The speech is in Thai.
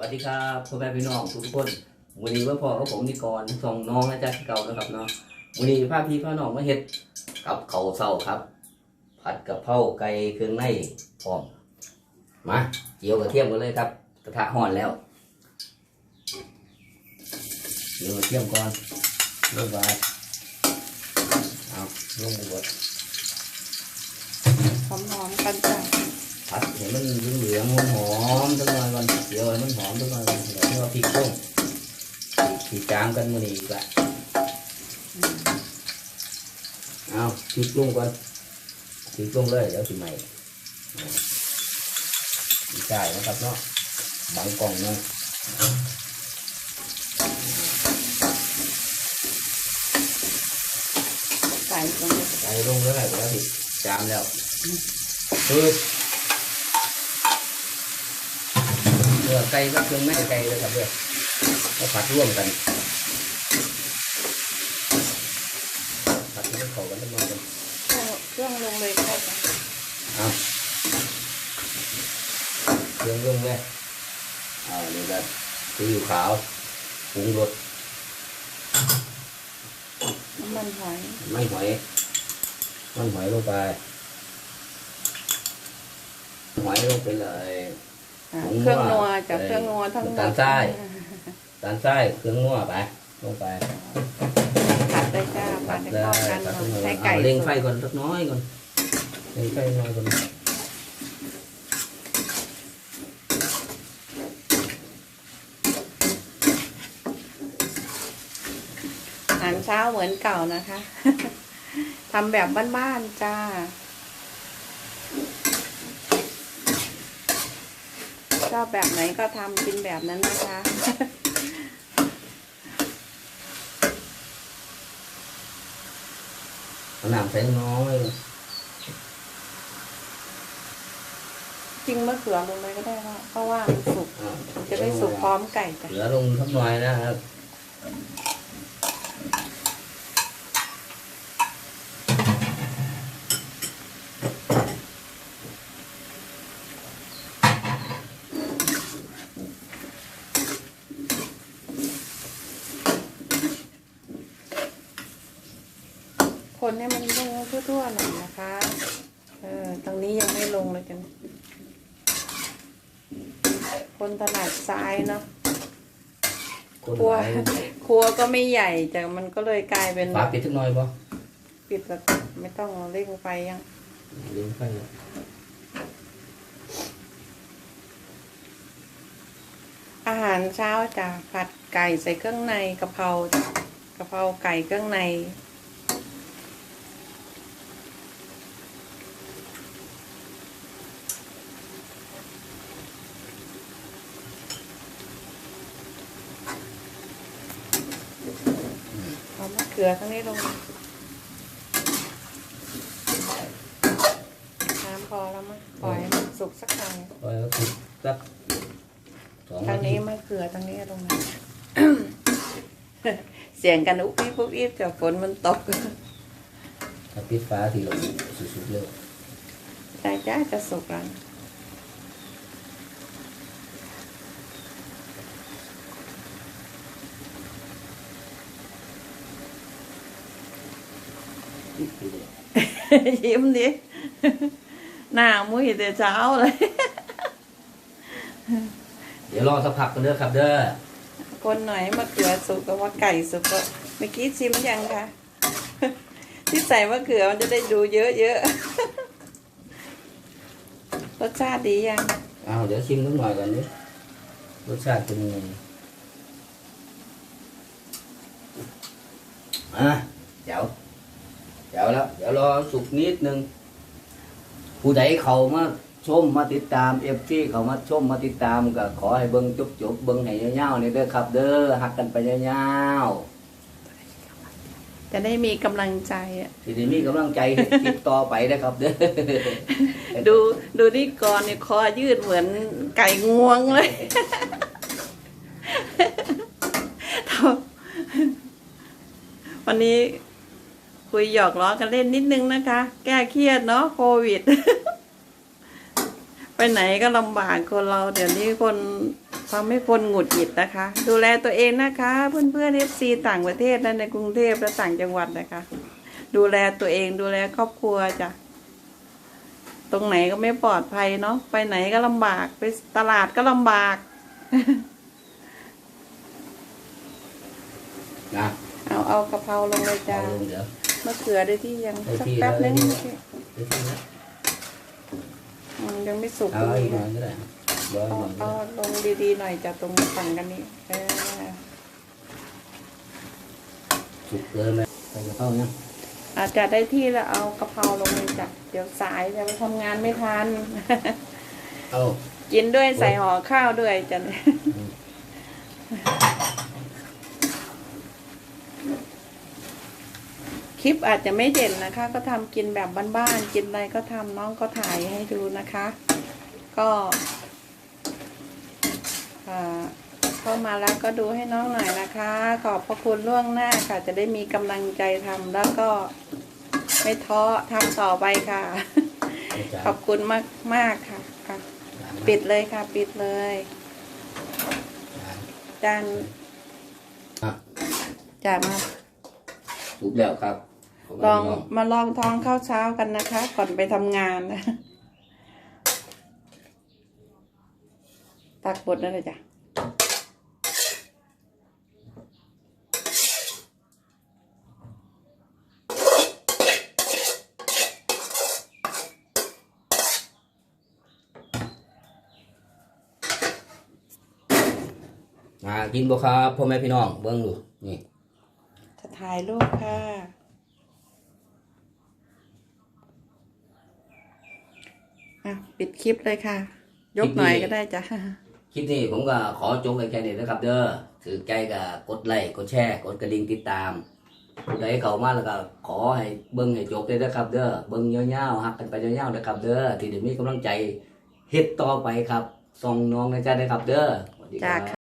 วัสดีครับพ่อแม่พี่น้องทุกคนวันนี้ว่าพ่อกับผมนิกรส่งน้องนะจ๊ะที่เก่านะครับเนาะวันนี้พาพี่พาน้องมาเฮ็ดกับเขาเศร้าครับ ผัดกะเพราไก่เครื่องในพร้อมมาเจียวกระเทียมกันเลยครับ กระทะห่อนแล้วเจียวกระเทียมก่อนเริ่มไปเอาลงหมดหอมๆกัน ผัดให้มันเหลืองๆหอมๆจังหน่อยก่อนเดี๋ยวให้มันหอมจังหน่อยก่อนเดี๋ยวเราพริกต้มพริกจามกันมื้อนี้อีกละเอาพริกลงก่อนพริกลงเลยเดี๋ยวสิใหม่ดีใจนะครับเนาะบังกล่องหนึงใส่ตรงนี้ใส่ลงเลยเดี๋ยวสิจามแล้วปึ๊บเนื้ อไก่กับเครื่องในไก่เลยครับเพื่อนก็ผัดร่วมกันผัดให้มันเข้ากันทั้งหมดกันเครื่องลงเลยค่ะจ้ะเอาเครื่องลงเลยเอานี่ก็ซีอิ๊วขาวปรุงรสน้ำมันหอยมันหอยมันหอยลงไปหอยลงไปเลยอ่าผงนัว เครื่องนัวจากเอ่อเครื่องนัวทั้งหมน้ำตาดลทรายตาลทรายเครื่องนัวไปลงไปผัดเลยจ้าผัดให้ได้เข้ากันผัดหน่อยให้ให้ไก่ไก่เร่งสุกไฟก่อนสักน้อยก่อนเร่งไฟน้อยก่อนอาหารเช้าเหมือนเก่านะคะทำแบบบ้านๆจ้า ชอบแบบไหนก็ทำกินแบบนั้นนะคะเอาน้ำใส่น้อยจริงมะเขือลงไปก็ได้ว่าเพราะว่ามันสุกอ่ามันจะได้สุกพร้อมไก่จ้ะเหลือลงสักหน่อยนะครับ คนให้มันลงทั่วๆหน่อยนะคะ เออ ตรงนี้ยังไม่ลงเลยกันคนถนัดซ้ายเนาะ คนครัว หลายครัวก็ไม่ใหญ่แต่มันก็เลยกลายเป็นฝาปิดสักหน่อยป่ะปิดแบบไม่ต้องเร่งไฟยังเร่งไฟเลยอาหารเช้าจ้ะผัดไก่ใส่เครื่องในกะเพรากะเพราไก่เครื่องใน เอามะเขือทั้งนี้ลงน้ำพอแล้วมั้งปล่อยให้มันสุกสักหน่อยปล่อยก็คือสักสองทานาทีงนี้มะเขือทางนี้ลงมาเสียงกันอุ๊บอิ๊บอุ๊บอิ๊บจากฝนมันตกถ้าปิดฟ้าทีเราสุดๆเลยใจจ้าจะสุกแล้ว ปิดไปเล ยยิ้มดิ หน้ามุ้ยแต่เช้าเลย เดี๋ยวรอสักพักกันเด้อครับ เด้อ คนหน่อยมะเขือสุกกับว่าไก่สุกก็เมื่อกี้ชิมยังคะที่ใส่มะเขือมันจะได้ดูเยอะๆ รสชาติดียัง เอาเดี๋ยวชิมนิดหน่อยก่อนดิรสชาติเป็นยังไงอะเดี๋ยวเดี๋ยวแล้วเดี๋ยวรอสุกนิดนึงผู้ใดเขามาชมมาติดตามเอฟซีเขามาชมมาติดตามก็ขอให้เบิ้งจบจบๆเบิ้งให้ยาวๆนี่เด้อครับ เด้อหักกันไปยาวๆจะได้มีกำลังใจอะทีนี้มีกำลังใจติดต่อไปนะครับ เด้อดูดูนี่ก่อนเนี่ยคอยืดเหมือนไก่งวงเลย วันนี้ คุยหยอกล้อกันเล่นนิดนึงนะคะ แก้เครียดเนาะโควิด ไปไหนก็ลำบากคนเราเดี๋ยวนี้คนทำให้คนหงุดหงิดนะคะ ดูแลตัวเองนะคะ เพื่อนเพื่อนเอฟซีต่างประเทศและในกรุงเทพและต่างจังหวัดนะคะ ดูแลตัวเองดูแลครอบครัวจ้ะตรงไหนก็ไม่ปลอดภัยเนาะไปไหนก็ลำบากไปตลาดก็ลำบากนะเอาเอากะเพราลงเลยเอาจ้าลงเดี๋ยว มะเขือได้ที่ยังได้สักที่แป๊บแล้วนึงได้ที่อืมยังไม่สุกเอาดีอีกหน่อยก็ได้ร้อยเอาหน่อยก็เอาได้ลงดีๆหน่อยจากตรงฝั่งกันนี้เออสุกเกินเลยใส่กระเพราเนี่ยอาจจะได้ที่แล้วเอากะเพราลงเลยจ้ะเดี๋ยวสายจะไปทำงานไม่ทันเอากินด้วยใส่ห่อข้าวด้วยจ้ะเนี่ยค ลิปอาจจะไม่เด่นนะคะ ก็ทำกินแบบบ้านๆกินอะไรก็ทำน้องก็ถ่ายให้ดูนะคะ ก็อ่าเข้ามาแล้วก็ดูให้น้องหน่อยนะคะ ขอบพระคุณล่วงหน้าค่ะ จะได้มีกำลังใจทำแล้วก็ไม่ท้อทำต่อไปค่ะเอาจานขอบคุณมากมากๆค่ะค่ะจานมาปิดเลยค่ะ ปิดเลยจานจานอะจานมาสุกแล้วครับผม ลเาองไปมาลองท้องข้าวเช้ากันนะคะ ก่อนไปทำงานนะตักบดนั่นเลยจ้ะอ่ากินบ่ครับพ่อแม่พี่น้องเบิ่งดูนี่จะถ่ายรูปค่ะ อะปิดคลิปเลยค่ะ ยกหน่อยก็ได้จ้ะ คลิปนี้ผมก็ขอจบกันแค่นี้นะครับ เด้อถือใจก็กดไลค์กดแชร์กดกระดิ่งติดตามผู้ใดเข้ามาแล้วก็ขอให้เบิ่งให้จบเลยนะครับ เด้อเบิ่งยาวๆฮักกันไปยาวๆนะครับ เด้อที่ได้มีกำลังใจเฮ็ดต่อไปครับส่องน้องนะจ๊ะนะครับ เด้อสวัสดีคจ้ารับค่ะ